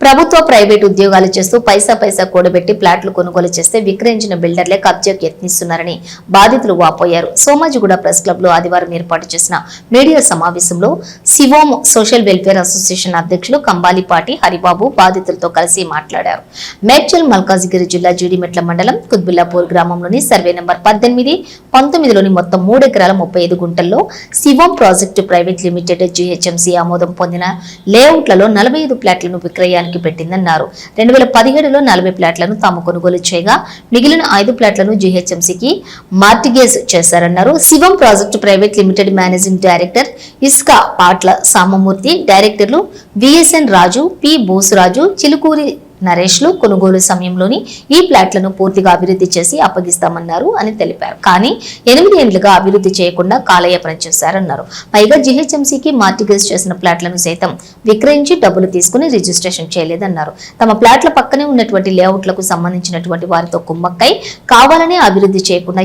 ప్రభుత్వ ప్రైవేట్ ఉద్యోగాలు చేస్తూ పైసా పైసా కూడబెట్టి ప్లాట్లు కొనుగోలు చేస్తే విక్రయించిన బిల్డర్లే కబ్జాకు యత్నిస్తున్నారని బాధితులు వాపోయారు. సోమాజిగూడ ప్రెస్ క్లబ్లో ఆదివారం ఏర్పాటు చేసిన మీడియా సమావేశంలో సివోమ్ సోషల్ వెల్ఫేర్ అసోసియేషన్ అధ్యక్షులు కంబాలిపాటి హరిబాబు బాధితులతో కలిసి మాట్లాడారు. మేడ్చల్ మల్కాజిగిరి జిల్లా జీడిమెట్ల మండలం కుద్బిల్లాపూర్ గ్రామంలోని సర్వే నెంబర్ పద్దెనిమిది పంతొమ్మిదిలోని మొత్తం మూడు ఎకరాల ముప్పై ఐదు గుంటల్లో Shivam project private limited GHMC ఆమోదం పొందిన లేఅవుట్లలో నలభై ఐదు ప్లాట్లను విక్రయానికి పెట్టిందన్నారు. రెండు వేల పదిహేడులో నలభై ప్లాట్లను తాము కొనుగోలు చేయగా మిగిలిన ఐదు ప్లాట్లను జీహెచ్ఎంసీకి మార్టిగేజ్ చేశారన్నారు. Shivam project private limited managing director Iska Patla Samamurthy డైరెక్టర్లు విఎస్ఎన్ రాజు పి బోసురాజు చిలుకూరి నరేష్లు కొనుగోలు సమయంలోని ఈ ప్లాట్లను పూర్తిగా అభివృద్ధి చేసి అప్పగిస్తామన్నారు అని తెలిపారు. కానీ ఎనిమిది ఏండ్లుగా అభివృద్ధి చేయకుండా కాలయాపన చేశారన్నారు. పైగా జీహెచ్ఎంసీకి మార్టిగేజ్ చేసిన ప్లాట్లను సైతం విక్రయించి డబ్బులు తీసుకుని రిజిస్ట్రేషన్ చేయలేదన్నారు. తమ ప్లాట్ల పక్కనే ఉన్నటువంటి లేఅవుట్లకు సంబంధించినటువంటి వారితో కుమ్మక్కై కావాలనే అభివృద్ధి చేయకుండా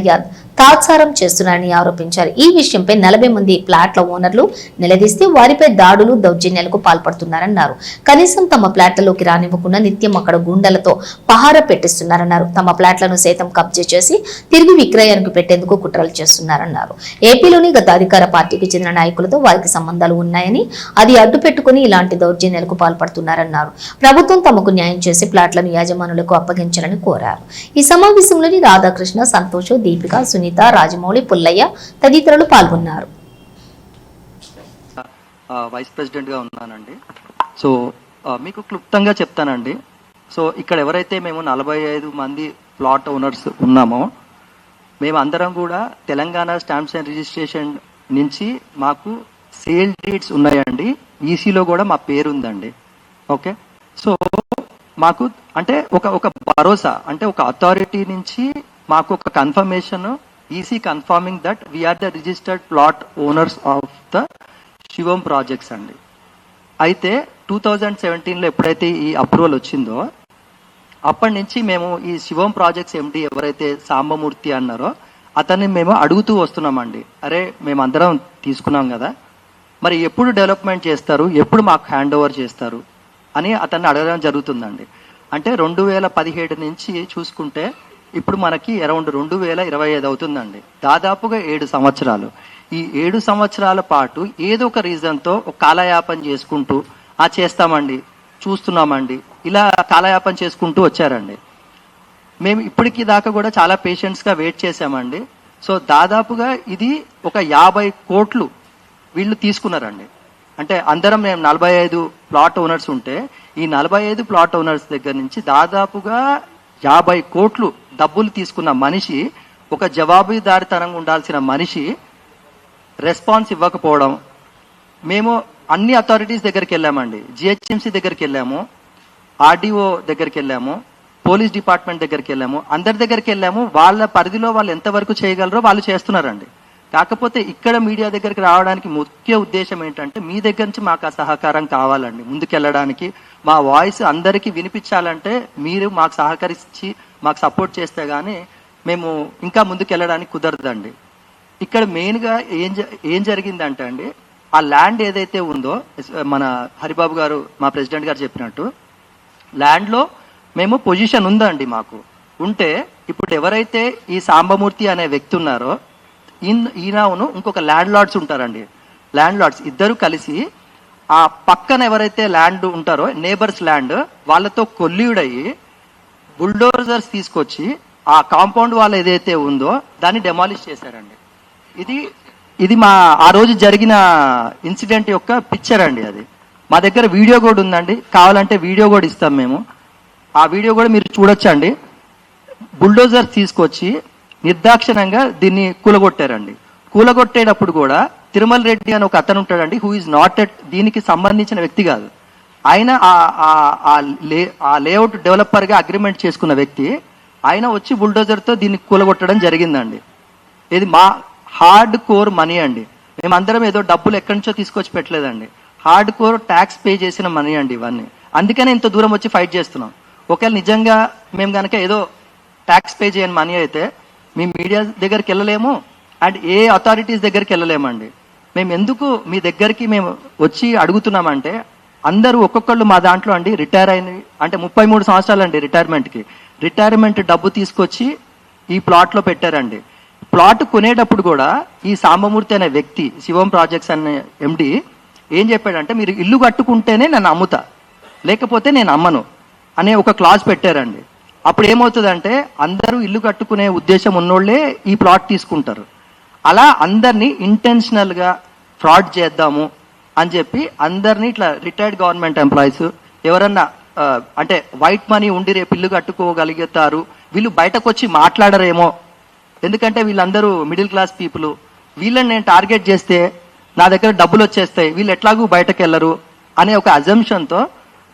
తాత్సారం చేస్తున్నారని ఆరోపించారు. ఈ విషయంపై నలభై మంది ప్లాట్ల ఓనర్లు నిలదీస్తే వారిపై దాడులు దౌర్జన్యాలకు పాల్పడుతున్నారన్నారు. కనీసం తమ ప్లాట్లలోకి రానివ్వకుండా నిత్యం అక్కడ గుండెలతో పహార పెట్టిస్తున్నారన్నారు. తమ ప్లాట్లను సైతం కబ్జా చేసి తిరిగి విక్రయానికి పెట్టేందుకు కుట్రలు చేస్తున్నారన్నారు. ఏపీలోని గత అధికార పార్టీకి చెందిన నాయకులతో వారికి సంబంధాలు ఉన్నాయని అది అడ్డు పెట్టుకుని ఇలాంటి దౌర్జన్యాలకు పాల్పడుతున్నారన్నారు. ప్రభుత్వం తమకు న్యాయం చేసి ప్లాట్లను యాజమానులకు అప్పగించాలని కోరారు. ఈ సమావేశంలోని రాధాకృష్ణ సంతోష్ దీపిక సునీత రాజమౌళి పుల్లయ్య తదితరులు పాల్గొన్నారు. వైస్ ప్రెసిడెంట్గా ఉన్నానండి. సో మీకు క్లుప్తంగా చెప్తానండి. సో ఇక్కడ ఎవరైతే మేము నలభై ఐదు మంది ప్లాట్ ఓనర్స్ ఉన్నామో మేము అందరం కూడా తెలంగాణ స్టాంప్స్ అండ్ రిజిస్ట్రేషన్ నుంచి మాకు సేల్ డీడ్స్ ఉన్నాయండి. ఈసీలో కూడా మా పేరు ఉందండి ఓకే? సో మాకు అంటే ఒక ఒక భరోసా అంటే ఒక అథారిటీ నుంచి మాకు ఒక confirmation EC confirming that we are the registered plot owners of the Shivam projects అండి. అయితే టూ థౌజండ్ సెవెంటీన్లో ఎప్పుడైతే ఈ అప్రూవల్ వచ్చిందో అప్పటి నుంచి మేము ఈ శివం ప్రాజెక్ట్స్ ఎండి ఎవరైతే సాంబమూర్తి అన్నారో అతన్ని మేము అడుగుతూ వస్తున్నామండి. అరే మేము అందరం తీసుకున్నాం కదా. మరి ఎప్పుడు డెవలప్మెంట్ చేస్తారు? ఎప్పుడు మాకు హ్యాండ్ ఓవర్ చేస్తారు? అని అతన్ని అడగడం జరుగుతుందండి. అంటే రెండు వేల పదిహేడు నుంచి చూసుకుంటే ఇప్పుడు మనకి అరౌండ్ రెండు వేల ఇరవై ఐదు అవుతుందండి. దాదాపుగా ఏడు సంవత్సరాలు. ఈ ఏడు సంవత్సరాల పాటు ఏదో ఒక రీజన్తో ఒక కాలయాపన చేసుకుంటూ ఆ చేస్తామండి చూస్తున్నామండి. ఇలా కాలయాపన చేసుకుంటూ వచ్చారండి. మేము ఇప్పటికి దాకా కూడా చాలా పేషెంట్స్గా వెయిట్ చేశామండి. సో దాదాపుగా ఇది ఒక యాభై కోట్లు వీళ్ళు తీసుకున్నారండి. అంటే అందరం మేము నలభై ఐదు ప్లాట్ ఓనర్స్ ఉంటే ఈ నలభై ఐదు ప్లాట్ ఓనర్స్ దగ్గర నుంచి దాదాపుగా యాభై కోట్లు డబ్బులు తీసుకున్న మనిషి ఒక జవాబుదారితనంగా ఉండాల్సిన మనిషి రెస్పాన్స్ ఇవ్వకపోవడం. మేము అన్ని అథారిటీస్ దగ్గరికి వెళ్ళామండి. జిహెచ్ఎంసీ దగ్గరికి వెళ్ళాము ఆర్డీఓ దగ్గరికి వెళ్ళాము పోలీస్ డిపార్ట్మెంట్ దగ్గరికి వెళ్ళాము. అందరి దగ్గరికి వెళ్ళాము. వాళ్ళ పరిధిలో వాళ్ళు ఎంతవరకు చేయగలరో వాళ్ళు చేస్తున్నారండి. కాకపోతే ఇక్కడ మీడియా దగ్గరికి రావడానికి ముఖ్య ఉద్దేశం ఏంటంటే మీ దగ్గర నుంచి మాకు ఆ సహకారం కావాలండి. ముందుకెళ్ళడానికి మా వాయిస్ అందరికీ వినిపించాలంటే మీరు మాకు సహకరించి మాకు సపోర్ట్ చేస్తే కానీ మేము ఇంకా ముందుకెళ్ళడానికి కుదరదండి. ఇక్కడ మెయిన్గా ఏం జ- ఏం జరిగిందంటే అండి ఆ ల్యాండ్ ఏదైతే ఉందో మన హరిబాబు గారు మా ప్రెసిడెంట్ గారు చెప్పినట్టు ల్యాండ్లో మేము పొజిషన్ ఉందండి మాకు. ఉంటే ఇప్పుడు ఎవరైతే ఈ సాంబమూర్తి అనే వ్యక్తి ఉన్నారో ఈయన- ఈయనను ఇంకొక ల్యాండ్ లార్డ్స్ ఉంటారండి. ల్యాండ్ లార్డ్స్ ఇద్దరు కలిసి ఆ పక్కన ఎవరైతే ల్యాండ్ ఉంటారో నేబర్స్ ల్యాండ్ వాళ్ళతో కొల్లీడయ్యి బుల్డోజర్స్ తీసుకొచ్చి ఆ కాంపౌండ్ వాళ్ళ ఏదైతే ఉందో దాన్ని డెమాలిష్ చేశారండి. ఇది ఇది మా ఆ రోజు జరిగిన ఇన్సిడెంట్ యొక్క పిక్చర్ అండి అది. మా దగ్గర వీడియో కూడా ఉందండి. కావాలంటే వీడియో కూడా ఇస్తాం మేము. ఆ వీడియో కూడా మీరు చూడొచ్చండి. బుల్డోజర్ తీసుకొచ్చి నిర్దాక్షిణంగా దీన్ని కూలగొట్టారండి. కూలగొట్టేటప్పుడు కూడా తిరుమల రెడ్డి అని ఒక అతను ఉంటాడండి హూ ఇస్ నాట్ ఎట్ దీనికి సంబంధించిన వ్యక్తి కాదు. ఆయన ఆ- లే ఆ లేఅవుట్ డెవలపర్గా అగ్రిమెంట్ చేసుకున్న వ్యక్తి ఆయన వచ్చి బుల్డోజర్తో దీన్ని కూలగొట్టడం జరిగిందండి. ఇది మా హార్డ్ కోర్ మనీ అండి. మేమందరం ఏదో డబ్బులు ఎక్కడి నుంచో తీసుకొచ్చి పెట్టలేదండి. హార్డ్ కోర్ ట్యాక్స్ పే చేసిన మనీ అండి ఇవన్నీ. అందుకనే ఇంత దూరం వచ్చి ఫైట్ చేస్తున్నాం. ఒకవేళ నిజంగా మేము కనుక ఏదో ట్యాక్స్ పే చేయని మనీ అయితే మీ మీడియా దగ్గరికి వెళ్ళలేము అండ్ ఏ అథారిటీస్ దగ్గరికి వెళ్ళలేమండి. మేము ఎందుకు మీ దగ్గరికి మేము వచ్చి అడుగుతున్నామంటే అందరూ ఒక్కొక్కళ్ళు మా దాంట్లో అండి రిటైర్ అయిన అంటే ముప్పై మూడు సంవత్సరాలు అండి రిటైర్మెంట్కి. రిటైర్మెంట్ డబ్బు తీసుకొచ్చి ఈ ప్లాట్లో పెట్టారండి. ప్లాట్ కొనేటప్పుడు కూడా ఈ సాంబమూర్తి అనే వ్యక్తి శివం ప్రాజెక్ట్స్ అనే ఎండి ఏం చెప్పాడంటే మీరు ఇల్లు కట్టుకుంటేనే నేను అమ్ముతా లేకపోతే నేను అమ్మను అనే ఒక క్లాజ్ పెట్టారండి. అప్పుడు ఏమవుతుందంటే అందరూ ఇల్లు కట్టుకునే ఉద్దేశం ఉన్నోళ్ళే ఈ ప్లాట్ తీసుకుంటారు. అలా అందరినీ ఇంటెన్షనల్గా ఫ్రాడ్ చేద్దాము అని చెప్పి అందరినీ ఇట్లా రిటైర్డ్ గవర్నమెంట్ ఎంప్లాయీస్ ఎవరన్నా అంటే వైట్ మనీ ఉండి రేపు ఇల్లు కట్టుకోగలుగుతారు వీళ్ళు బయటకు వచ్చి మాట్లాడరేమో. ఎందుకంటే వీళ్ళందరూ మిడిల్ క్లాస్ పీపుల్ వీళ్ళని నేను టార్గెట్ చేస్తే నా దగ్గర డబ్బులు వచ్చేస్తాయి వీళ్ళు ఎట్లాగూ బయటకు వెళ్ళరు అనే ఒక అజంప్షన్తో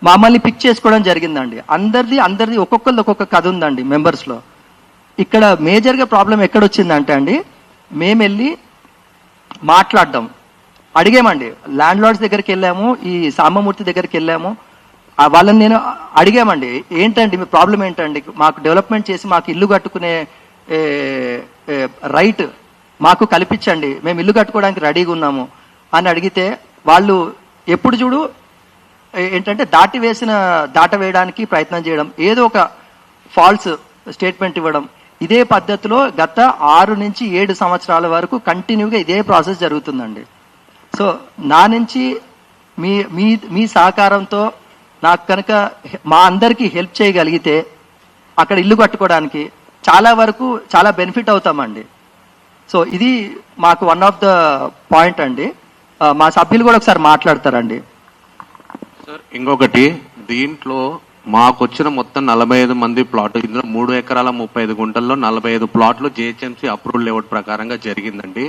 మమ్మల్ని పిక్ చేసుకోవడం జరిగిందండి. అందరిది అందరిది ఒక్కొక్కరిది ఒక్కొక్క కథ ఉందండి మెంబర్స్లో ఇక్కడ మేజర్గా ప్రాబ్లం ఎక్కడొచ్చిందంటే అండి మేము వెళ్ళి మాట్లాడడం. అడిగామండి ల్యాండ్ లార్డ్స్ దగ్గరికి వెళ్ళాము ఈ సాంబమూర్తి దగ్గరికి వెళ్ళాము వాళ్ళని నేను అడిగామండి ఏంటండి మీ ప్రాబ్లం ఏంటండి? మాకు డెవలప్మెంట్ చేసి మాకు ఇల్లు కట్టుకునే రైట్ మాకు కల్పించండి మేము ఇల్లు కట్టుకోవడానికి రెడీగా ఉన్నాము. అని అడిగితే వాళ్ళు ఎప్పుడు చూడు ఏంటంటే దాటి వేసిన దాట వేయడానికి ప్రయత్నం చేయడం ఏదో ఒక ఫాల్స్ స్టేట్మెంట్ ఇవ్వడం ఇదే పద్ధతిలో గత ఆరు నుంచి ఏడు సంవత్సరాల వరకు కంటిన్యూగా ఇదే ప్రాసెస్ జరుగుతుందండి. సో నా నుంచి మీ మీ మీ సహకారంతో నాకు కనుక మా అందరికీ హెల్ప్ చేయగలిగితే అక్కడ ఇల్లు కట్టుకోవడానికి చాలా వరకు చాలా బెనిఫిట్ అవుతామండి. సో ఇది మాకు వన్ ఆఫ్ ద పాయింట్ అండి. మా సభ్యులు కూడా ఒకసారి మాట్లాడతారండి. సార్ ఇంకొకటి దీంట్లో మాకు వచ్చిన మొత్తం నలభై ఐదు మంది ప్లాట్. ఇందులో మూడు ఎకరాల ముప్పై ఐదు గుంటల్లో నలభై ఐదు ప్లాట్లు జిహెచ్ఎంసీ అప్రూవల్ లేఅవుట్ ప్రకారంగా జరిగిందండి.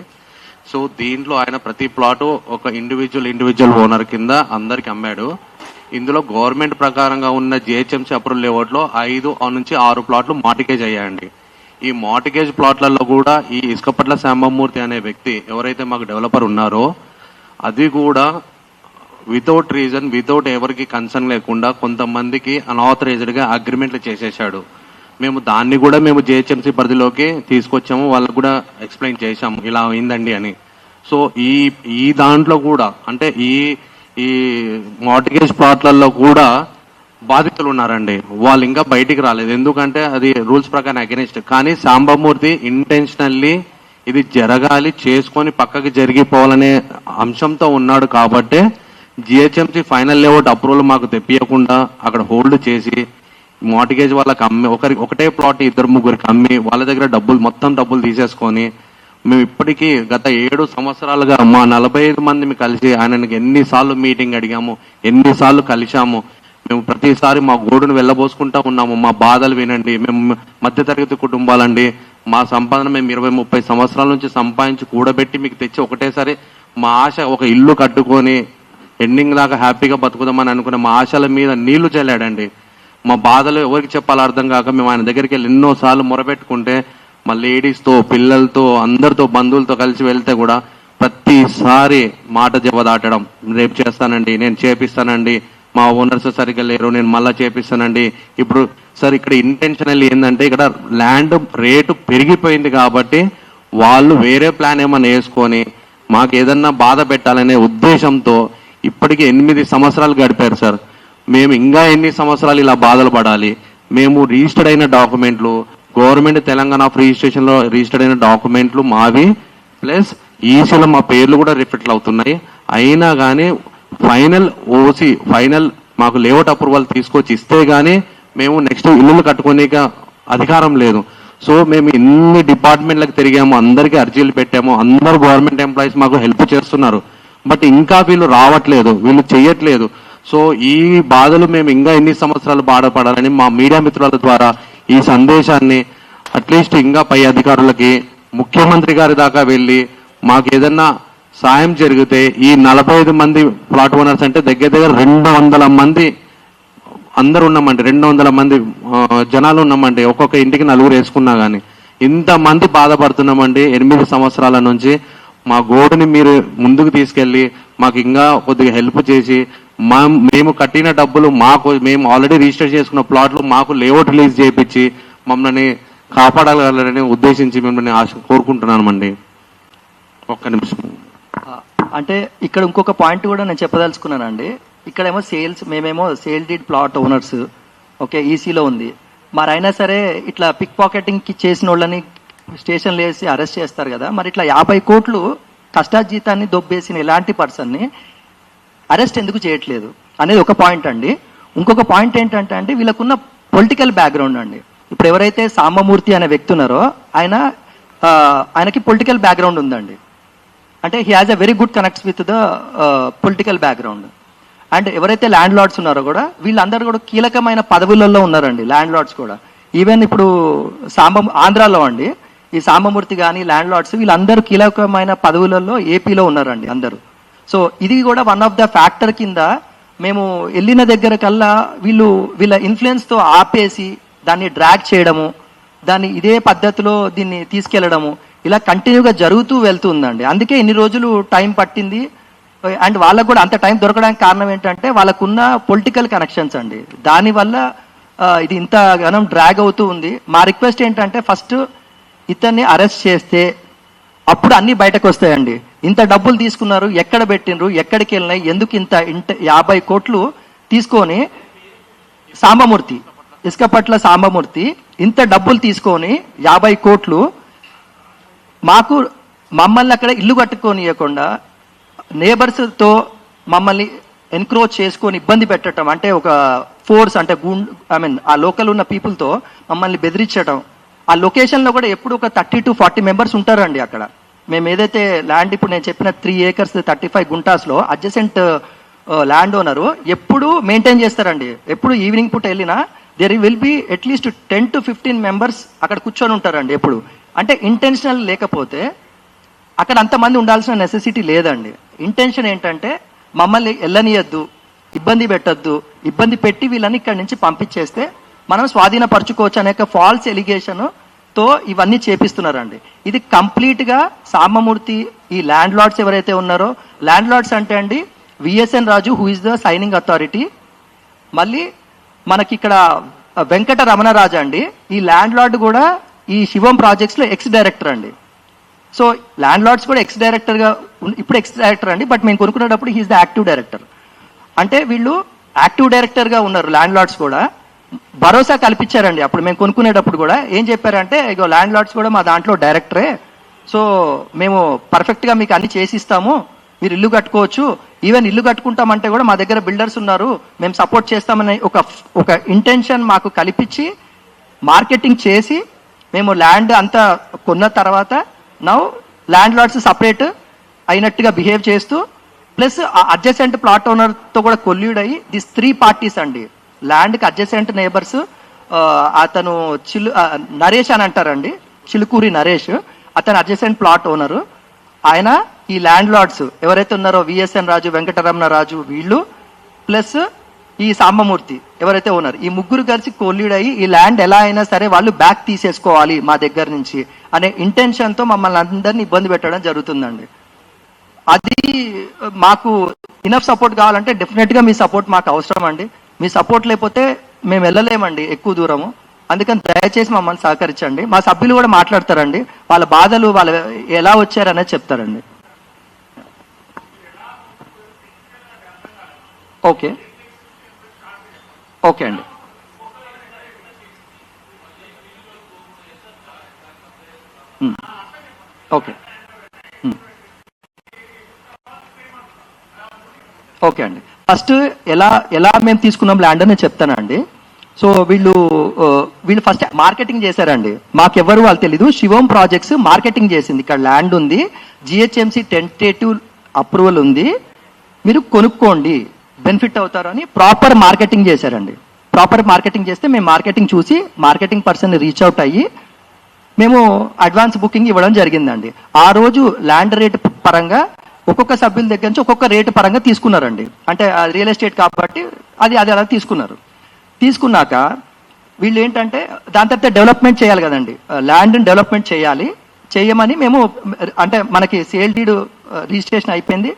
సో దీంట్లో ఆయన ప్రతి ప్లాటు ఒక ఇండివిజువల్ ఇండివిజువల్ ఓనర్ కింద అందరికి అమ్మాడు. ఇందులో గవర్నమెంట్ ప్రకారంగా ఉన్న జిహెచ్ఎంసీ అప్రూవల్ లేఅవుట్లో ఐదు నుంచి ఆరు ప్లాట్లు మార్టిగేజ్ అయ్యాయండి. ఈ మార్టిగేజ్ ప్లాట్లలో కూడా ఈ ఇసుకపట్ల శాంబమూర్తి అనే వ్యక్తి ఎవరైతే మాకు డెవలపర్ ఉన్నారో అది కూడా వితౌట్ రీజన్ వితౌట్ ఎవరికి కన్సర్న్ లేకుండా కొంతమందికి అన్ఆథరైజ్డ్గా అగ్రిమెంట్లు చేసేసాడు మేము దాన్ని కూడా మేము జిహెచ్ఎంసీ పరిధిలోకి తీసుకొచ్చాము వాళ్ళకు కూడా ఎక్స్ప్లెయిన్ చేశాము ఇలా అయిందండి అని. సో ఈ ఈ దాంట్లో కూడా అంటే ఈ ఈ మార్టిగేజ్ ప్లాట్లలో కూడా బాధితులు ఉన్నారండి. వాళ్ళు ఇంకా బయటికి రాలేదు. ఎందుకంటే అది రూల్స్ ప్రకారం అగెనిస్ట్ కానీ సాంబమూర్తి ఇంటెన్షనల్లీ ఇది జరగాలి చేసుకొని పక్కకి జరిగిపోవాలనే అంశంతో ఉన్నాడు కాబట్టే జిహెచ్ఎంసీ ఫైనల్ లేఅవుట్ అప్రూవల్ మాకు తెప్పియకుండా అక్కడ హోల్డ్ చేసి మార్టిగేజ్ వాళ్ళకి అమ్మి ఒకరి ఒకటే ప్లాట్ ఇద్దరు ముగ్గురికి అమ్మి వాళ్ళ దగ్గర డబ్బులు మొత్తం డబ్బులు తీసేసుకొని మేము ఇప్పటికీ గత ఏడు సంవత్సరాలుగా మా నలభై ఐదు మంది కలిసి ఆయనకి ఎన్నిసార్లు మీటింగ్ అడిగాము ఎన్నిసార్లు కలిశాము. మేము ప్రతిసారి మా గోడును వెళ్ళబోసుకుంటా ఉన్నాము. మా బాధలు వినండి. మేము మధ్యతరగతి కుటుంబాలండి. మా సంపాదన మేము ఇరవై ముప్పై సంవత్సరాల నుంచి సంపాదించి కూడబెట్టి మీకు తెచ్చి ఒకటేసారి మా ఆశ ఒక ఇల్లు కట్టుకొని ఎండింగ్ దాకా హ్యాపీగా బతుకుదామని అనుకున్న మా ఆశల మీద నీళ్ళు చల్లాడండి. మా బాధలు ఎవరికి చెప్పాలో అర్థం కాక మేము ఆయన దగ్గరికి వెళ్ళి ఎన్నోసార్లు మొరపెట్టుకుంటే మా లేడీస్తో పిల్లలతో అందరితో బంధువులతో కలిసి వెళ్తే కూడా ప్రతిసారి మాట దాటడం. రేపు చేస్తానండి నేను చేపిస్తానండి మా ఓనర్స్ సరిగ్గా లేరు నేను మళ్ళా చేపిస్తానండి. ఇప్పుడు సార్ ఇక్కడ ఇంటెన్షనల్ ఏంటంటే ఇక్కడ ల్యాండ్ రేటు పెరిగిపోయింది కాబట్టి వాళ్ళు వేరే ప్లాన్ ఏమైనా వేసుకొని మాకు ఏదన్నా బాధ పెట్టాలనే ఉద్దేశంతో ఇప్పటికే ఎనిమిది సంవత్సరాలు గడిపారు సార్. మేము ఇంకా ఎన్ని సంవత్సరాలు ఇలా బాధలు పడాలి? మేము రిజిస్టర్డ్ అయిన డాక్యుమెంట్లు గవర్నమెంట్ తెలంగాణ ఆఫ్ రిజిస్ట్రేషన్లో రిజిస్టర్డ్ అయిన డాక్యుమెంట్లు మావి ప్లస్ ఈసీలో మా పేర్లు కూడా రిఫ్లెక్ట్ అవుతున్నాయి. అయినా కానీ ఫైనల్ ఓసి ఫైనల్ మాకు లేఅవుట్ అప్రూవల్ తీసుకొచ్చి ఇస్తే కానీ మేము నెక్స్ట్ ఇల్లులు కట్టుకునే అధికారం లేదు. సో మేము ఎన్ని డిపార్ట్మెంట్లకు తిరిగాము అందరికీ అర్జీలు పెట్టాము అందరు గవర్నమెంట్ ఎంప్లాయీస్ మాకు హెల్ప్ చేస్తున్నారు. బట్ ఇంకా వీళ్ళు రావట్లేదు వీళ్ళు చెయ్యట్లేదు. సో ఈ బాధలు మేము ఇంకా ఎన్ని సంవత్సరాలు బాధపడాలని మా మీడియా మిత్రుల ద్వారా ఈ సందేశాన్ని అట్లీస్ట్ ఇంకా పై అధికారులకి ముఖ్యమంత్రి గారి దాకా వెళ్ళి మాకు ఏదన్నా సాయం జరిగితే ఈ నలభై ఐదు మంది ప్లాట్ ఓనర్స్ అంటే దగ్గర దగ్గర రెండు వందల మంది అందరు ఉన్నామండి రెండు వందల మంది జనాలు ఉన్నామండి. ఒక్కొక్క ఇంటికి నలుగురు వేసుకున్నా కానీ ఇంతమంది బాధపడుతున్నామండి ఎనిమిది సంవత్సరాల నుంచి. మా గోడుని మీరు ముందుకు తీసుకెళ్ళి మాకు ఇంకా కొద్దిగా హెల్ప్ చేసి మా మేము కట్టిన డబ్బులు మాకు మేము ఆల్రెడీ రిజిస్టర్ చేసుకున్న ప్లాట్లు మాకు లేఅవుట్ రిలీజ్ చేయించి మమ్మల్ని కాపాడగలరని ఉద్దేశించి మిమ్మల్ని ఆశ కోరుకుంటున్నామండి ఒక్క నిమిషం. అంటే ఇక్కడ ఇంకొక పాయింట్ కూడా నేను చెప్పదలుచుకున్నానండి. ఇక్కడేమో సేల్స్ మేమేమో sale deed plot owners okay ఈసీలో ఉంది. మరైనా సరే ఇట్లా పిక్ పాకెటింగ్కి చేసిన వాళ్ళని స్టేషన్లో వేసి అరెస్ట్ చేస్తారు కదా. మరి ఇట్లా యాభై కోట్లు కష్టాజీతాన్ని దొబ్బేసిన ఇలాంటి పర్సన్ని అరెస్ట్ ఎందుకు చేయట్లేదు? అనేది ఒక పాయింట్ అండి. ఇంకొక పాయింట్ ఏంటంటే అండి వీళ్ళకున్న పొలిటికల్ బ్యాక్గ్రౌండ్ అండి. ఇప్పుడు ఎవరైతే సాంబమూర్తి అనే వ్యక్తి ఉన్నారో ఆయన ఆయనకి పొలిటికల్ బ్యాక్గ్రౌండ్ ఉందండి. అంటే he has a very good connects with the political background. And ఎవరైతే ల్యాండ్ లార్డ్స్ ఉన్నారో కూడా వీళ్ళందరూ కూడా కీలకమైన పదవులలో ఉన్నారండి ల్యాండ్ లార్డ్స్ కూడా. ఈవెన్ ఇప్పుడు సాంబ ఆంధ్రాలో అండి ఈ సాంబమూర్తి కానీ ల్యాండ్ లార్డ్స్ వీళ్ళందరూ కీలకమైన పదవులలో ఏపీలో ఉన్నారండి అందరూ. సో ఇది కూడా వన్ ఆఫ్ ద ఫ్యాక్టర్ కింద మేము వెళ్ళిన దగ్గర కల్లా వీళ్ళు వీళ్ళ ఇన్ఫ్లుయెన్స్తో ఆపేసి దాన్ని డ్రాగ్ చేయడము దాన్ని ఇదే పద్ధతిలో దీన్ని తీసుకెళ్ళడము ఇలా కంటిన్యూగా జరుగుతూ వెళ్తుందండి. అందుకే ఇన్ని రోజులు టైం పట్టింది. అండ్ వాళ్ళకు కూడా అంత టైం దొరకడానికి కారణం ఏంటంటే వాళ్ళకున్న పొలిటికల్ కనెక్షన్స్ అండి. దానివల్ల ఇది ఇంత గనం డ్రాగ్ అవుతూ ఉంది. మా రిక్వెస్ట్ ఏంటంటే ఫస్ట్ ఇతన్ని అరెస్ట్ చేస్తే అప్పుడు అన్ని బయటకు వస్తాయండి. ఇంత డబ్బులు తీసుకున్నారు ఎక్కడ పెట్టినరు ఎక్కడికి వెళ్ళినాయి ఎందుకు ఇంత ఇంట యాభై కోట్లు తీసుకొని సాంబమూర్తి ఇసుకపట్ల సాంబమూర్తి ఇంత డబ్బులు తీసుకొని యాభై కోట్లు మాకు మమ్మల్ని అక్కడ ఇల్లు కట్టుకోనియకుండా నేబర్స్తో మమ్మల్ని ఎన్క్రోచ్ చేసుకొని ఇబ్బంది పెట్టడం అంటే ఒక ఫోర్స్ అంటే గుండ్ ఐ మీన్ ఆ లోకల్ ఉన్న పీపుల్తో మమ్మల్ని బెదిరించడం ఆ లొకేషన్లో కూడా ఎప్పుడు ఒక థర్టీ టు ఫార్టీ మెంబర్స్ ఉంటారండి అక్కడ. మేము ఏదైతే ల్యాండ్ ఇప్పుడు నేను చెప్పిన త్రీ ఏకర్స్ థర్టీ ఫైవ్ గుంటాస్లో అడ్జసెంట్ ల్యాండ్ ఓనరు ఎప్పుడు మెయింటైన్ చేస్తారండి. ఎప్పుడు ఈవినింగ్ పూట వెళ్ళినా there will be at least ten to fifteen members అక్కడ కూర్చొని ఉంటారండి ఎప్పుడు. అంటే ఇంటెన్షనల్ లేకపోతే అక్కడ అంతమంది ఉండాల్సిన నెసెసిటీ లేదండి. ఇంటెన్షన్ ఏంటంటే మమ్మల్ని వెళ్ళనియద్దు ఇబ్బంది పెట్టద్దు ఇబ్బంది పెట్టి వీళ్ళని ఇక్కడి నుంచి పంపించేస్తే మనం స్వాధీనపరచుకోవచ్చు అనే ఫాల్స్ ఎలిగేషన్తో ఇవన్నీ చేపిస్తున్నారండి. ఇది కంప్లీట్గా సామమూర్తి ఈ ల్యాండ్ లార్డ్స్ ఎవరైతే ఉన్నారో ల్యాండ్ లార్డ్స్ అంటే అండి VSN Raju who is the signing authority మళ్ళీ మనకి ఇక్కడ వెంకట రమణరాజు అండి. ఈ ల్యాండ్ లార్డ్ కూడా ఈ శివం ప్రాజెక్ట్స్లో ఎక్స్ డైరెక్టర్ అండి. సో ల్యాండ్ లార్డ్స్ కూడా ఎక్స్ డైరెక్టర్గా ఇప్పుడు ఎక్స్ డైరెక్టర్ అండి బట్ మేము కొనుక్కునేటప్పుడు హీఈస్ ద యాక్టివ్ డైరెక్టర్ అంటే వీళ్ళు యాక్టివ్ డైరెక్టర్గా ఉన్నారు ల్యాండ్ లార్డ్స్ కూడా. భరోసా కల్పించారండి. అప్పుడు మేము కొనుక్కునేటప్పుడు కూడా ఏం చెప్పారంటే ఇగో ల్యాండ్ లార్డ్స్ కూడా మా దాంట్లో డైరెక్టరే సో మేము పర్ఫెక్ట్గా మీకు అన్ని చేసిస్తాము. మీరు ఇల్లు కట్టుకోవచ్చు. ఈవెన్ ఇల్లు కట్టుకుంటామంటే కూడా మా దగ్గర బిల్డర్స్ ఉన్నారు. మేము సపోర్ట్ చేస్తామని ఒక ఒక ఇంటెన్షన్ మాకు కల్పించి మార్కెటింగ్ చేసి మేము ల్యాండ్ అంతా కొన్న తర్వాత నౌ ల్యాండ్ లార్డ్స్ సపరేట్ అయినట్టుగా బిహేవ్ చేస్తూ ప్లస్ అడ్జసెంట్ ప్లాట్ ఓనర్తో కూడా కొల్యూడ్ అయ్యి దిస్ త్రీ పార్టీస్ అండి. ల్యాండ్కి అడ్జసెంట్ నేబర్స్ అతను చిలు నరేష్ అని అంటారండి. చిలుకూరి నరేష్. అతను అడ్జసెంట్ ప్లాట్ ఓనరు ఆయన ఈ ల్యాండ్ లార్డ్స్ ఎవరైతే ఉన్నారో విఎస్ఎన్ రాజు వెంకటరమణ రాజు వీళ్ళు ప్లస్ ఈ సాంబమూర్తి ఎవరైతే ఉన్నారు ఈ ముగ్గురు కలిసి కొల్లీడ్ అయ్యి ఈ ల్యాండ్ ఎలా అయినా సరే వాళ్ళు బ్యాక్ తీసేసుకోవాలి మా దగ్గర నుంచి అనే ఇంటెన్షన్తో మమ్మల్ని అందరినీ ఇబ్బంది పెట్టడం జరుగుతుందండి. అది మాకు ఇనఫ్ సపోర్ట్ కావాలంటే డెఫినెట్గా మీ సపోర్ట్ మాకు అవసరం అండి. మీ సపోర్ట్ లేకపోతే మేము వెళ్ళలేమండి ఎక్కువ దూరము. అందుకని దయచేసి మమ్మల్ని సహకరించండి. మా సభ్యులు కూడా మాట్లాడతారండి. వాళ్ళ బాధలు వాళ్ళ ఎలా వచ్చారనేది చెప్తారండి. ఓకే. ఓకే అండి. ఓకే. ఓకే అండి. ఫస్ట్ ఎలా ఎలా మేము తీసుకున్నాం ల్యాండ్ అని చెప్తానండి సో వీళ్ళు వీళ్ళు ఫస్ట్ మార్కెటింగ్ చేశారండి. మాకెవరు వాళ్ళు తెలీదు. శివం ప్రాజెక్ట్స్ మార్కెటింగ్ చేసింది. ఇక్కడ ల్యాండ్ ఉంది. జిహెచ్ఎంసి టెంటేటివ్ అప్రూవల్ ఉంది. మీరు కొనుక్కోండి. బెనిఫిట్ అవుతారని ప్రాపర్ మార్కెటింగ్ చేశారండి. ప్రాపర్ మార్కెటింగ్ చేస్తే మేము మార్కెటింగ్ చూసి మార్కెటింగ్ పర్సన్ రీచ్ అవుట్ అయ్యి మేము అడ్వాన్స్ బుకింగ్ ఇవ్వడం జరిగిందండి. ఆ రోజు ల్యాండ్ రేట్ పరంగా ఒక్కొక్క సభ్యుల దగ్గర నుంచి ఒక్కొక్క రేటు పరంగా తీసుకున్నారండి. అంటే రియల్ ఎస్టేట్ కాబట్టి అది అది అలా తీసుకున్నారు. తీసుకున్నాక వీళ్ళు ఏంటంటే దాని తర్వాత డెవలప్మెంట్ చేయాలి కదండి. ల్యాండ్ డెవలప్మెంట్ చేయాలి. చేయమని మేము అంటే మనకి సేల్ డీడ్ రిజిస్ట్రేషన్ అయిపోయింది.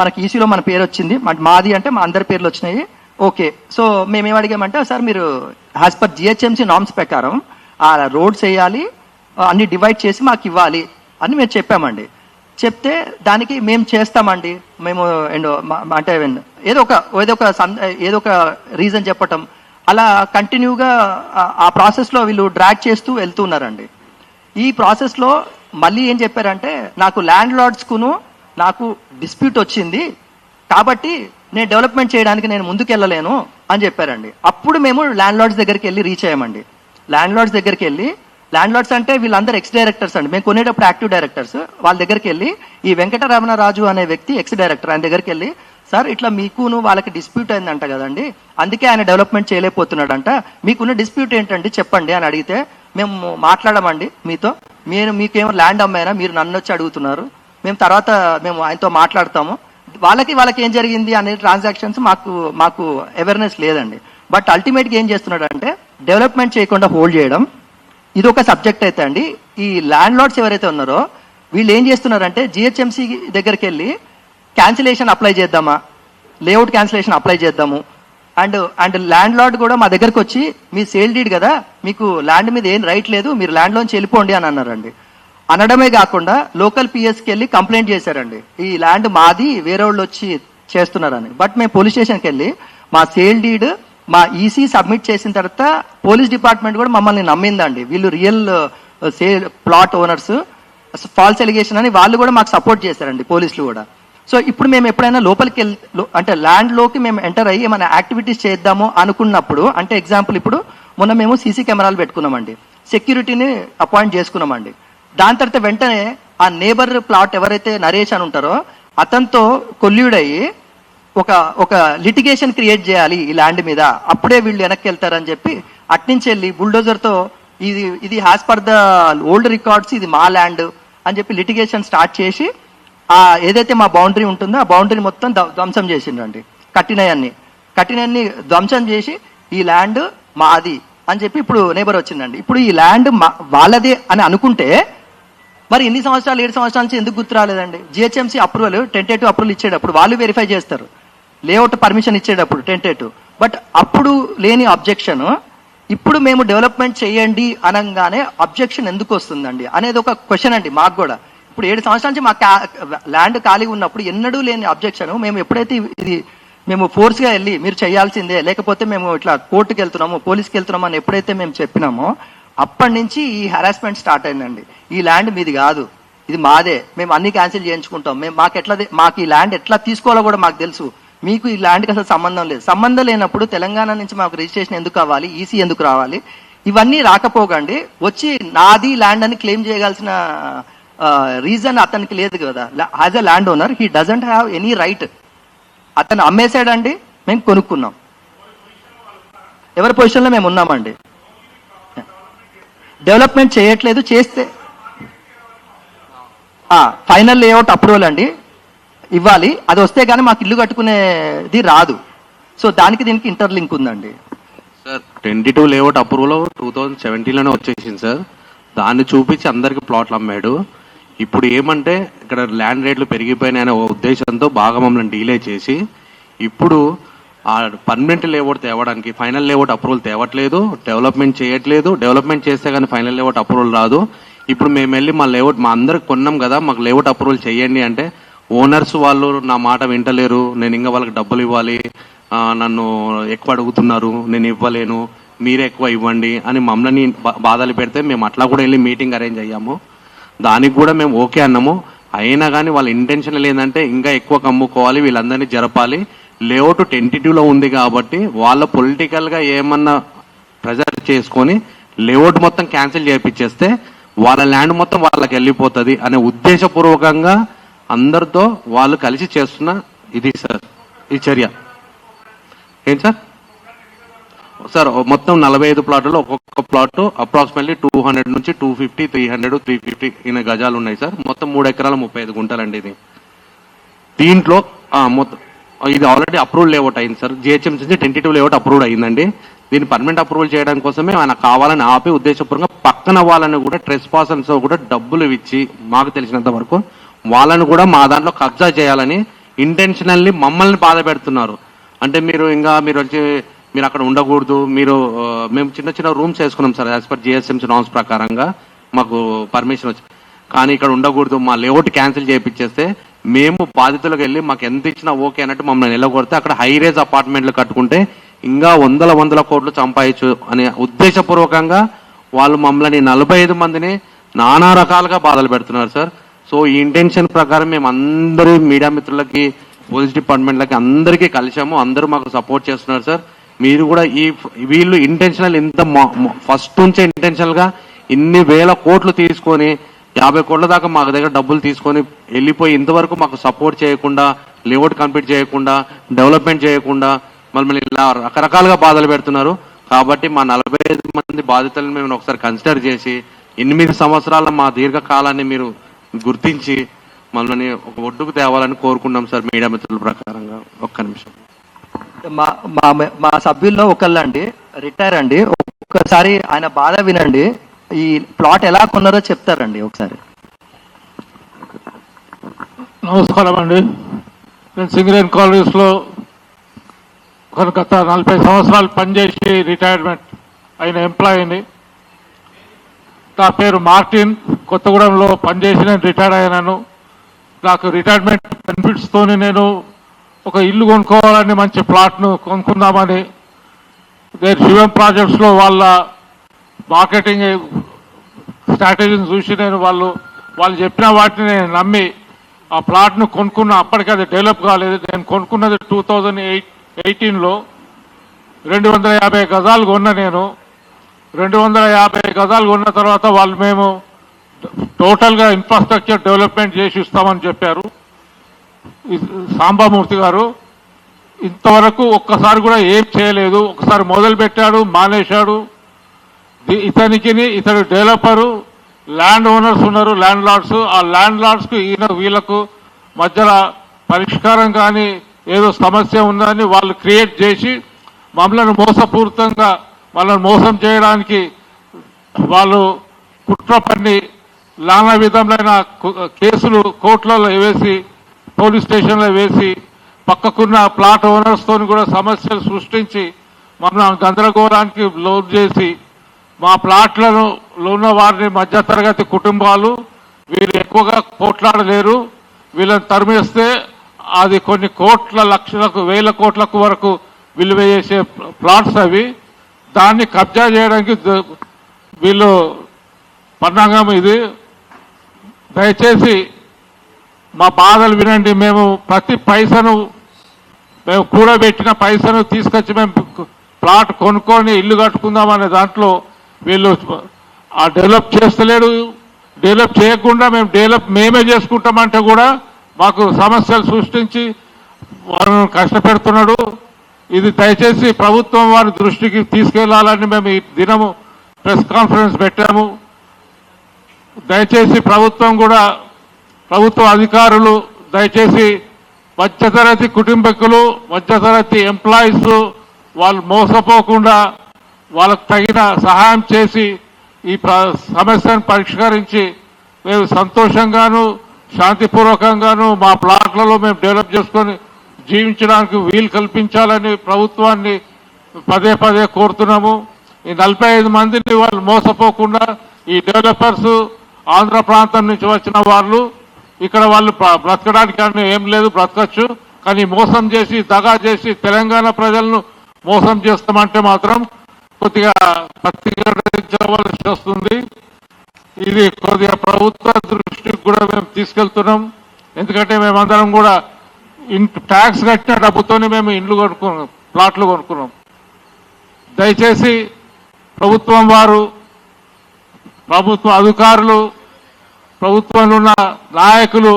మనకి ఈసీలో మన పేరు వచ్చింది. మాది అంటే మా అందరి పేర్లు వచ్చినాయి. ఓకే. సో మేము ఏం అడిగామంటే సార్ మీరు యాజ్ పర్ జిహెచ్ఎంసీ నామ్స్ ప్రకారం ఆ రోడ్స్ వేయాలి అన్ని డివైడ్ చేసి మాకు ఇవ్వాలి అని మేము చెప్పామండి. చెప్తే దానికి మేము చేస్తామండి. మేము ఏంటో మా- అంటే ఏదో ఒక ఏదో ఒక ఏదో ఒక రీజన్ చెప్పటం. అలా కంటిన్యూగా ఆ- ఆ ప్రాసెస్లో వీళ్ళు డ్రాగ్ చేస్తూ వెళ్తున్నారండి. ఈ ప్రాసెస్లో మళ్ళీ ఏం చెప్పారంటే నాకు ల్యాండ్ లార్డ్స్కును నాకు డిస్ప్యూట్ వచ్చింది. కాబట్టి నేను డెవలప్మెంట్ చేయడానికి నేను ముందుకెళ్ళలేను అని చెప్పారండి. అప్పుడు మేము ల్యాండ్ లార్డ్స్ దగ్గరికి వెళ్ళి రీచ్ అయ్యామండి. ల్యాండ్ లార్డ్స్ దగ్గరికి వెళ్ళి ల్యాండ్ లార్డ్స్ అంటే వీళ్ళందరూ ఎక్స్ డైరెక్టర్స్ అండి. మేము కొనేటప్పుడు యాక్టివ్ డైరెక్టర్స్ వాళ్ళ దగ్గరికి వెళ్ళి ఈ వెంకటరమణ రాజు అనే వ్యక్తి ఎక్స్ డైరెక్టర్ ఆయన దగ్గరికి వెళ్ళి సార్ ఇట్లా మీకును వాళ్ళకి డిస్ప్యూట్ అయిందంట కదండి. అందుకే ఆయన డెవలప్మెంట్ చేయలేకపోతున్నాడంట. మీకున్న డిస్ప్యూట్ ఏంటండి? చెప్పండి. అని అడిగితే మేము మాట్లాడమండి మీతో. మీరు మీకేమో ల్యాండ్ అమ్మాయినా మీరు నన్ను వచ్చి అడుగుతున్నారు. మేము తర్వాత మేము ఆయనతో మాట్లాడతాము. వాళ్ళకి వాళ్ళకి ఏం జరిగింది అనే ట్రాన్సాక్షన్స్ మాకు మాకు అవేర్నెస్ లేదండి. బట్ అల్టిమేట్గా ఏం చేస్తున్నాడంటే డెవలప్మెంట్ చేయకుండా హోల్డ్ చేయడం ఇది ఒక సబ్జెక్ట్ అయితే అండి. ఈ ల్యాండ్ లార్డ్స్ ఎవరైతే ఉన్నారో వీళ్ళు ఏం చేస్తున్నారంటే జిహెచ్ఎంసీ దగ్గరికి వెళ్ళి క్యాన్సిలేషన్ అప్లై చేద్దామా? లేఅవుట్ క్యాన్సిలేషన్ అప్లై చేద్దాము. అండ్ అండ్ ల్యాండ్ లార్డ్ కూడా మా దగ్గరకు వచ్చి మీ సేల్ డీడ్ కదా మీకు ల్యాండ్ మీద ఏం రైట్ లేదు మీరు ల్యాండ్ లోంచి వెళ్ళిపోండి అని అన్నారండి. అనడమే కాకుండా లోకల్ పిఎస్కి వెళ్ళి కంప్లైంట్ చేశారండి. ఈ ల్యాండ్ మాది వేరే వాళ్ళు వచ్చి చేస్తున్నారని. బట్ మేము పోలీస్ స్టేషన్కి వెళ్ళి మా సేల్ డీడ్ మా ఈసీ సబ్మిట్ చేసిన తర్వాత పోలీస్ డిపార్ట్మెంట్ కూడా మమ్మల్ని నమ్మిందండి. వీళ్ళు real sale plot owners false allegation అని వాళ్ళు కూడా మాకు సపోర్ట్ చేశారండి పోలీసులు కూడా. సో ఇప్పుడు మేము ఎప్పుడైనా లోపలికి వెళ్ అంటే ల్యాండ్లోకి మేము ఎంటర్ అయ్యి ఏమైనా యాక్టివిటీస్ చేద్దాము అనుకున్నప్పుడు అంటే ఎగ్జాంపుల్ ఇప్పుడు మొన్న మేము సీసీ కెమెరాలు పెట్టుకున్నామండి. సెక్యూరిటీని అపాయింట్ చేసుకున్నామండి. దాని తర్వాత వెంటనే ఆ నేబర్ ప్లాట్ ఎవరైతే నరేష్ అని ఉంటారో అతనితో కొల్యూడయ్యి ఒక ఒక లిటిగేషన్ క్రియేట్ చేయాలి ఈ ల్యాండ్ మీద. అప్పుడే వీళ్ళు వెనక్కి వెళ్తారని చెప్పి అట్నుంచి వెళ్ళి బుల్డోజర్తో ఇది ఇది has per the old records ఇది మా ల్యాండ్ అని చెప్పి లిటిగేషన్ స్టార్ట్ చేసి ఆ ఏదైతే మా బౌండరీ ఉంటుందో ఆ బౌండరీ మొత్తం ధ్వంసం చేసిండ్రండి. కట్టినయన్ని కట్టినయన్ని ధ్వంసం చేసి ఈ ల్యాండ్ మాది అని చెప్పి ఇప్పుడు నేబర్ వచ్చిందండి. ఇప్పుడు ఈ ల్యాండ్ మా- వాళ్ళదే అని అనుకుంటే మరి ఎన్ని సంవత్సరాలు ఏడు సంవత్సరాల నుంచి ఎందుకు గుర్తు రాలేదండి జిహెచ్ఎంసీ అప్రూవల్ టెంటేటివ్ అప్రూవల్ ఇచ్చేటప్పుడు వాళ్ళు వెరిఫై చేస్తారు. లేఅవుట్ పర్మిషన్ ఇచ్చేటప్పుడు టెంటేటివ్ బట్ అప్పుడు లేని అబ్జెక్షన్ ఇప్పుడు మేము డెవలప్మెంట్ చేయండి అనగానే అబ్జెక్షన్ ఎందుకు వస్తుందండి? అనేది ఒక క్వశ్చన్ అండి మాకు కూడా. ఇప్పుడు ఏడు సంవత్సరాల నుంచి మా ల్యాండ్ ఖాళీ ఉన్నప్పుడు ఎన్నడూ లేని అబ్జెక్షన్ మేము ఎప్పుడైతే ఇది మేము ఫోర్స్గా వెళ్ళి మీరు చేయాల్సిందే లేకపోతే మేము ఇట్లా కోర్టుకి వెళ్తున్నాము పోలీస్కి వెళ్తున్నాము అని ఎప్పుడైతే మేము చెప్పినామో అప్పటి నుంచి ఈ హెరాస్మెంట్ స్టార్ట్ అయిందండి. ఈ ల్యాండ్ మీది కాదు ఇది మాదే. మేము అన్ని క్యాన్సిల్ చేయించుకుంటాం. మేము మాకు ఎట్లా మాకు ఈ ల్యాండ్ ఎట్లా తీసుకోవాలో కూడా మాకు తెలుసు. మీకు ఈ ల్యాండ్కి అసలు సంబంధం లేదు. సంబంధం లేనప్పుడు తెలంగాణ నుంచి మాకు రిజిస్ట్రేషన్ ఎందుకు కావాలి? ఈసీ ఎందుకు రావాలి? ఇవన్నీ రాకపోకండి. వచ్చి నాది ల్యాండ్ అని క్లెయిమ్ చేయగలసిన రీజన్ అతనికి లేదు కదా. As a land owner he doesn't have any right అతను అమ్మేశాడండి మేము కొనుక్కున్నాం. ఎవరి పొజిషన్లో మేము ఉన్నామండి? డెవలప్మెంట్ చేయట్లేదు చేస్తే. ఫైనల్ లేఅవుట్ అప్రూవల్ అండి. ఇవ్వాలి. అది వస్తే కానీ మాకు ఇల్లు కట్టుకునేది రాదు. సో దానికి దీనికి ఇంటర్లింక్ ఉందండి. Sir twenty two layout approval two thousand సెవెంటీన్లోనే వచ్చేసింది సార్. దాన్ని చూపించి అందరికి ప్లాట్లు అమ్మాడు. ఇప్పుడు ఏమంటే ఇక్కడ ల్యాండ్ రేట్లు పెరిగిపోయినాయనే ఉద్దేశంతో బాగా మమ్మల్ని డీలే చేసి ఇప్పుడు ఆ పర్మనెంట్ లేఅవుట్ తేవడానికి ఫైనల్ లేఅవుట్ అప్రూవల్ తేవట్లేదు డెవలప్మెంట్ చేయట్లేదు. డెవలప్మెంట్ చేస్తే కానీ ఫైనల్ లేఅవుట్ అప్రూవల్ రాదు. ఇప్పుడు మేము వెళ్ళి మా లేఅవుట్ మా అందరికి కొన్నాం కదా మాకు లేఅవుట్ అప్రూవల్ చేయండి అంటే ఓనర్స్ వాళ్ళు నా మాట వింటలేరు. నేను ఇంకా వాళ్ళకి డబ్బులు ఇవ్వాలి. నన్ను ఎక్కువ అడుగుతున్నారు. నేను ఇవ్వలేను. మీరే ఎక్కువ ఇవ్వండి అని మమ్మల్ని బా- బాధలు పెడితే మేము అట్లా కూడా వెళ్ళి మీటింగ్ అరేంజ్ అయ్యాము. దానికి కూడా మేము ఓకే అన్నాము. అయినా కానీ వాళ్ళ ఇంటెన్షన్ ఏంటంటే ఇంకా ఎక్కువ కమ్ముకోవాలి. వీళ్ళందరినీ జరపాలి. లేఅవుట్ టెంటిటివ్లో ఉంది కాబట్టి వాళ్ళ పొలిటికల్గా ఏమన్నా ప్రెజర్ చేసుకొని లేఅవుట్ మొత్తం క్యాన్సిల్ చేయించేస్తే వాళ్ళ ల్యాండ్ మొత్తం వాళ్ళకి వెళ్ళిపోతుంది అనే ఉద్దేశపూర్వకంగా అందరితో వాళ్ళు కలిసి చేస్తున్న ఇది సార్ ఈ చర్య. ఏం సార్? సార్ మొత్తం నలభై ఐదు ప్లాట్లలో ఒక్కొక్క ప్లాట్ అప్రాక్సిమేట్లీ టూ హండ్రెడ్ నుంచి two fifty three hundred three fifty ఇన్ని గజాలు ఉన్నాయి సార్. మొత్తం మూడు ఎకరాల ముప్పై ఐదు గుంటలండి ఇది. దీంట్లో మొత్తం ఇది ఆల్రెడీ అప్రూవల్ లేఅవుట్ అయింది సార్. జిహెచ్ఎంసీ నుంచి టెంటేటివ్ లేఅవుట్ అప్రూవ్డ్ అయిందండి. దీన్ని పర్మనెంట్ అప్రూవల్ చేయడం కోసమే ఆయన కావాలని ఆపి ఉద్దేశపూర్వకంగా పక్కన వాళ్ళని కూడా ట్రెస్ పాసన్స్ కూడా డబ్బులు ఇచ్చి మాకు తెలిసినంత వరకు వాళ్ళను కూడా మా దాంట్లో కబ్జా చేయాలని ఇంటెన్షనల్లీ మమ్మల్ని బాధ పెడుతున్నారు. అంటే మీరు ఇంకా మీరు వచ్చి మీరు అక్కడ ఉండకూడదు మీరు మేము చిన్న చిన్న రూమ్స్ వేసుకున్నాం sir as per GSMC norms ప్రకారంగా మాకు పర్మిషన్ వచ్చి. కానీ ఇక్కడ ఉండకూడదు మా లేఅవుట్ క్యాన్సిల్ చేయించేస్తే మేము బాధితులకు వెళ్ళి మాకు ఎంత ఇచ్చినా ఓకే అన్నట్టు మమ్మల్ని నిలబడితే అక్కడ హై రేజ్ అపార్ట్మెంట్లు కట్టుకుంటే ఇంకా వందల వందల కోట్లు సంపాదించు అనే ఉద్దేశపూర్వకంగా వాళ్ళు మమ్మల్ని నలభై ఐదు మందిని నానా రకాలుగా బాధలు పెడుతున్నారు సార్. సో ఈ ఇంటెన్షన్ ప్రకారం మేము అందరూ మీడియా మిత్రులకి పోలీస్ డిపార్ట్మెంట్లకి అందరికీ కలిసాము అందరూ మాకు సపోర్ట్ చేస్తున్నారు సార్ మీరు కూడా ఈ వీళ్ళు ఇంటెన్షనల్ ఇంత ఫస్ట్ నుంచే ఇంటెన్షనల్గా ఇన్ని వేల కోట్లు తీసుకొని యాభై కోట్ల దాకా మాకు దగ్గర డబ్బులు తీసుకొని వెళ్ళిపోయి ఇంతవరకు మాకు సపోర్ట్ చేయకుండా లేఅవుట్ కంప్లీట్ చేయకుండా డెవలప్మెంట్ చేయకుండా మమ్మల్ని ఇలా రకరకాలుగా బాధలు పెడుతున్నారు. కాబట్టి మా నలభై ఐదు మంది బాధితులను మేము ఒకసారి కన్సిడర్ చేసి ఎనిమిది సంవత్సరాల మా దీర్ఘకాలాన్ని మీరు గుర్తించి మమ్మల్ని ఒక ఒడ్డుకు తేవాలని కోరుకున్నాం సార్ మీడియా మిత్రుల ప్రకారంగా. ఒక్క నిమిషం. మా మా మా సభ్యుల్లో ఒకళ్ళండి రిటైర్ అండి. ఒక్కసారి ఆయన బాధ వినండి. ఈ ప్లాట్ ఎలా కొన్నారో చెప్తారండి ఒకసారి. నమస్కారం అండి. నేను సింగరేన్ కాలేజ్లో ఒక గత నలభై సంవత్సరాలు పనిచేసి రిటైర్మెంట్ అయిన ఎంప్లాయీని. నా పేరు మార్టిన్. కొత్తగూడెంలో పనిచేసి నేను రిటైర్ అయినాను నాకు రిటైర్మెంట్ బెనిఫిట్స్తోని నేను ఒక ఇల్లు కొనుక్కోవాలని మంచి ప్లాట్ను కొనుక్కుందామని. నేను శివం ప్రాజెక్ట్స్లో వాళ్ళ మార్కెటింగ్ స్ట్రాటజీని చూసి నేను వాళ్ళు వాళ్ళు చెప్పిన వాటిని నేను నమ్మి ఆ ప్లాట్ను కొనుక్కున్న అప్పటికి అది డెవలప్ కాలేదు. నేను కొనుక్కున్నది టూ థౌజండ్ ఎయిట్ ఎయిటీన్లో రెండు వందల యాభై గజాలు కొన్న నేను. రెండు వందల యాభై గజాలు కొన్న తర్వాత వాళ్ళు మేము టోటల్గా ఇన్ఫ్రాస్ట్రక్చర్ డెవలప్మెంట్ చేసి ఇస్తామని చెప్పారు. సాంబామూర్తి గారు ఇంతవరకు ఒక్కసారి కూడా ఏం చేయలేదు. ఒకసారి మొదలు పెట్టాడు మానేశాడు ఇతనికి ఇతడు డెవలపరు ల్యాండ్ ఓనర్స్ ఉన్నారు ల్యాండ్ లార్డ్స్ ఆ ల్యాండ్ లార్డ్స్కు ఈయన వీళ్ళకు మధ్యలో పరిష్కారం కానీ ఏదో సమస్య ఉందని వాళ్ళు క్రియేట్ చేసి మమ్మల్ని మోసపూరితంగా వాళ్ళని మోసం చేయడానికి వాళ్ళు కుట్ర పన్ని నానా విధములైన కేసులు కోర్టులలో వేసి పోలీస్ స్టేషన్లో వేసి పక్కకున్న ప్లాట్ ఓనర్స్తో కూడా సమస్యలు సృష్టించి మమ్మల్ని గందరగోళానికి లోన్ చేసి మా ప్లాట్లను లో ఉన్న వారిని మధ్యతరగతి కుటుంబాలు వీళ్ళు ఎక్కువగా పోట్లాడలేరు. వీళ్ళని తరిమేస్తే అది కొన్ని కోట్ల లక్షలకు వేల కోట్లకు వరకు విలువ చేసే ప్లాట్స్ అవి. దాన్ని కబ్జా చేయడానికి వీళ్ళు పన్నాగం ఇది. దయచేసి మా బాధలు వినండి. మేము ప్రతి పైసను మేము కూడబెట్టిన పైసను తీసుకొచ్చి మేము ప్లాట్ కొనుక్కొని ఇల్లు కట్టుకుందామనే దాంట్లో వీళ్ళు ఆ డెవలప్ చేస్తలేడు డెవలప్ చేయకుండా మేము డెవలప్ మేమే చేసుకుంటామంటే కూడా మాకు సమస్యలు సృష్టించి వారిని కష్టపెడుతున్నాడు. ఇది దయచేసి ప్రభుత్వం వారి దృష్టికి తీసుకెళ్ళాలని మేము ఈ దినము ప్రెస్ కాన్ఫరెన్స్ పెట్టాము. దయచేసి ప్రభుత్వం కూడా ప్రభుత్వ అధికారులు దయచేసి మధ్యతరగతి కుటుంబకులు మధ్యతరగతి ఎంప్లాయీస్ వాళ్ళు మోసపోకుండా వాళ్ళకు తగిన సహాయం చేసి ఈ ప్ర- సమస్యను పరిష్కరించి మేము సంతోషంగాను శాంతిపూర్వకంగాను మా ప్లాట్లలో మేము డెవలప్ చేసుకొని జీవించడానికి వీలు కల్పించాలని ప్రభుత్వాన్ని పదే పదే కోరుతున్నాము. ఈ నలభై ఐదు మందిని వాళ్ళు మోసపోకుండా ఈ డెవలపర్స్ ఆంధ్ర ప్రాంతం నుంచి వచ్చిన వాళ్ళు ఇక్కడ వాళ్ళు బ్రతకడానికి కానీ ఏం లేదు బ్రతకచ్చు. కానీ మోసం చేసి దగా చేసి తెలంగాణ ప్రజలను మోసం చేస్తామంటే మాత్రం కొద్దిగా ప్రతిఘటించవలసి వస్తుంది. ఇది కొద్దిగా ప్రభుత్వ దృష్టికి కూడా మేము తీసుకెళ్తున్నాం. ఎందుకంటే మేమందరం కూడా ట్యాక్స్ కట్టిన డబ్బుతోనే మేము ఇండ్లు కొనుక్కున్నాం ప్లాట్లు కొనుక్కున్నాం. దయచేసి ప్రభుత్వం వారు ప్రభుత్వ అధికారులు ప్రభుత్వంలో ఉన్న నాయకులు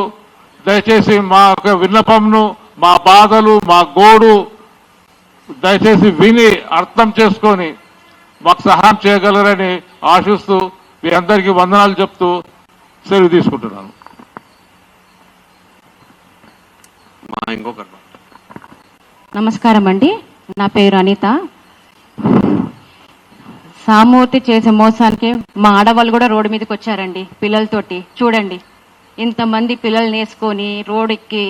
దయచేసి మా యొక్క విన్నపంను మా బాధలు మా గోడు దయచేసి విని అర్థం చేసుకొని మాకు సహాయం చేయగలరని ఆశిస్తూ మీ అందరికీ వందనాలు చెప్తూ సెలవు తీసుకుంటున్నాను. ఇంకొకరు నమస్కారం అండి నా పేరు అనిత. సామూర్తి చేసే మోసానికి మా ఆడవాళ్ళు కూడా రోడ్డు మీదకి వచ్చారండి పిల్లలతోటి. చూడండి. ఇంతమంది పిల్లల్ని వేసుకొని రోడ్ ఎక్కి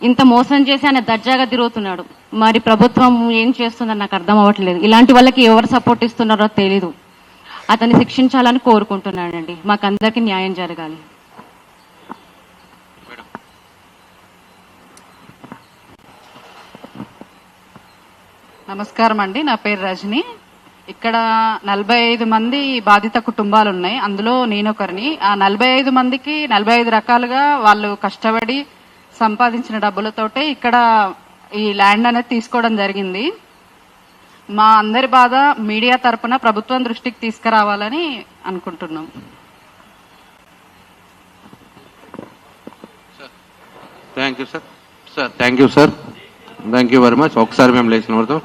ఇంత మోసం చేసి ఆయన దర్జాగా తిరుగుతున్నాడు. మరి ప్రభుత్వం ఏం చేస్తుందని నాకు అర్థం అవ్వట్లేదు. ఇలాంటి వాళ్ళకి ఎవరు సపోర్ట్ ఇస్తున్నారో తెలీదు. అతన్ని శిక్షించాలని కోరుకుంటున్నానండి. మాకందరికీ న్యాయం జరగాలి. నమస్కారం అండి నా పేరు రజని. ఇక్కడ నలభై ఐదు మంది బాధిత కుటుంబాలు ఉన్నాయి అందులో నేను ఒకరిని ఆ నలభై ఐదు మందికి నలభై ఐదు రకాలుగా వాళ్ళు కష్టపడి సంపాదించిన డబ్బులతోటే ఇక్కడ ఈ ల్యాండ్ అనేది తీసుకోవడం జరిగింది. మా అందరి బాధ మీడియా తరపున ప్రభుత్వం దృష్టికి తీసుకురావాలని అనుకుంటున్నాం. Thank you sir sir thank you sir thank you very much ఒకసారి మేము లేచిన వరకు